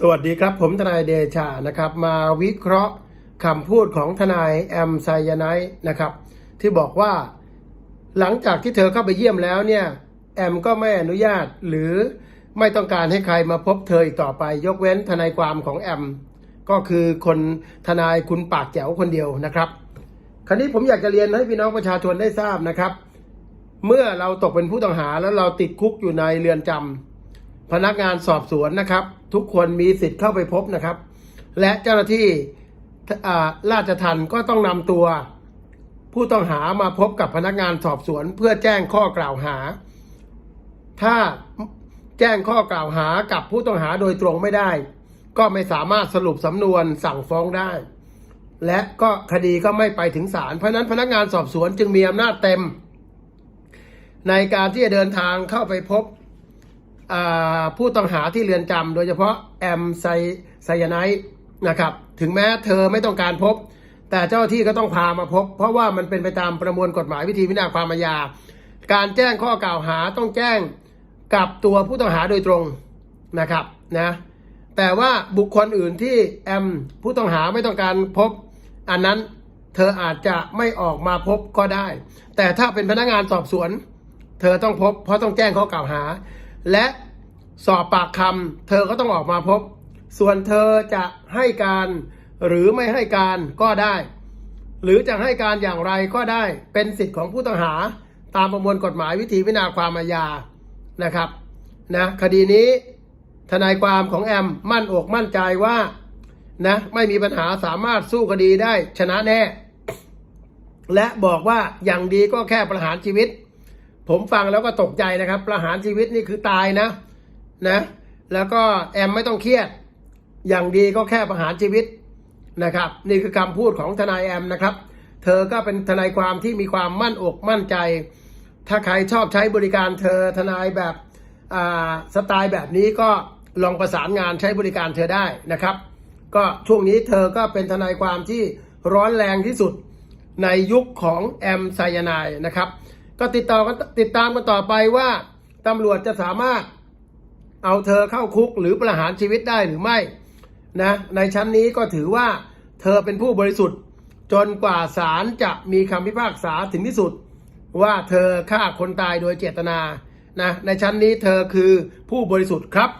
สวัสดีครับผมทนายเดชานะครับ มาวิเคราะห์คำพูดของทนายแอมไซยาไนนะครับ ที่บอกว่า หลังจากที่เธอเข้าไปเยี่ยมแล้วเนี่ยแอมก็ไม่อนุญาตหรือไม่ต้องการให้ใครมาพบเธออีกต่อไป ยกเว้นทนายความของแอม ก็คือคนทนายคุณปากแจ๋วคนเดียวนะครับ คราวนี้ผมอยากจะเรียนให้พี่น้องประชาชนได้ทราบนะครับ เมื่อเราตกเป็นผู้ต้องหาแล้วเราติดคุกอยู่ในเรือนจำพนักงานสอบสวนนะครับทุกคนมีสิทธิ์เข้าไปพบนะครับ และเจ้าหน้าที่อ่าราชทัณฑ์ก็ต้องนำตัว ผู้ต้องหามาพบกับพนักงานสอบสวน เพื่อแจ้งข้อกล่าวหา ถ้าแจ้งข้อกล่าวหากับผู้ต้องหาโดยตรงไม่ได้ ก็ไม่สามารถสรุปสำนวนสั่งฟ้องได้ และก็คดีก็ไม่ไปถึงศาลเพราะนั้นพนักงานสอบสวนจึงมีอำนาจเต็ม ในการที่จะเดินทางเข้าไปพบ ผู้ต้องหาที่เรือนจำโดยเฉพาะแอมไซไซยาไนนะครับ ถึงแม้เธอไม่ต้องการพบ แต่เจ้าหน้าที่ก็ต้องพามาพบ เพราะว่ามันเป็นไปตามประมวลกฎหมายวิธีพิจารณาความอาญาการแจ้งข้อกล่าวหาต้องแจ้งกับตัวผู้ต้องหาโดยตรงนะครับนะแต่ว่าบุคคลอื่นที่แอมผู้ต้องหาไม่ต้องการพบ อันนั้นเธออาจจะไม่ออกมาพบก็ได้ แต่ถ้าเป็นพนักงานสอบสวน เธอต้องพบเพราะต้องแจ้งข้อกล่าวหา และสอบปากคำเธอก็ต้องออกมาพบ ส่วนเธอจะให้การหรือไม่ให้การก็ได้ หรือจะให้การอย่างไรก็ได้ เป็นสิทธิ์ของผู้ต้องหาตามประมวลกฎหมายวิธีพิจารณาความอาญานะครับนะคดีนี้ทนายความของแอมมั่นอกมั่นใจว่านะไม่มีปัญหาสามารถสู้คดีได้ชนะแน่ และบอกว่าอย่างดีก็แค่ประหารชีวิต ผมฟังแล้วก็ตกใจนะครับ ประหารชีวิตนี่คือตายนะนะ แล้วก็แอมไม่ต้องเครียด อย่างดีก็แค่ประหารชีวิตนะครับ นี่คือคำพูดของทนายแอมนะครับ เธอก็เป็นทนายความที่มีความมั่นอกมั่นใจ ถ้าใครชอบใช้บริการเธอทนายแบบอ่าสไตล์แบบนี้ก็ลองประสานงานใช้บริการเธอได้นะครับ ก็ช่วงนี้เธอก็เป็นทนายความที่ร้อนแรงที่สุดในยุคของแอมไซยานด์นะครับ ก็ติดต่อกันติดตามกันต่อไปว่าตำรวจจะสามารถเอาเธอเข้าคุกหรือประหารชีวิตได้หรือไม่นะในชั้นนี้ก็ถือว่าเธอเป็นผู้บริสุทธิ์ จนกว่าศาลจะมีคำพิพากษาถึงที่สุด ว่าเธอฆ่าคนตายโดยเจตนานะในชั้นนี้เธอคือผู้บริสุทธิ์ครับ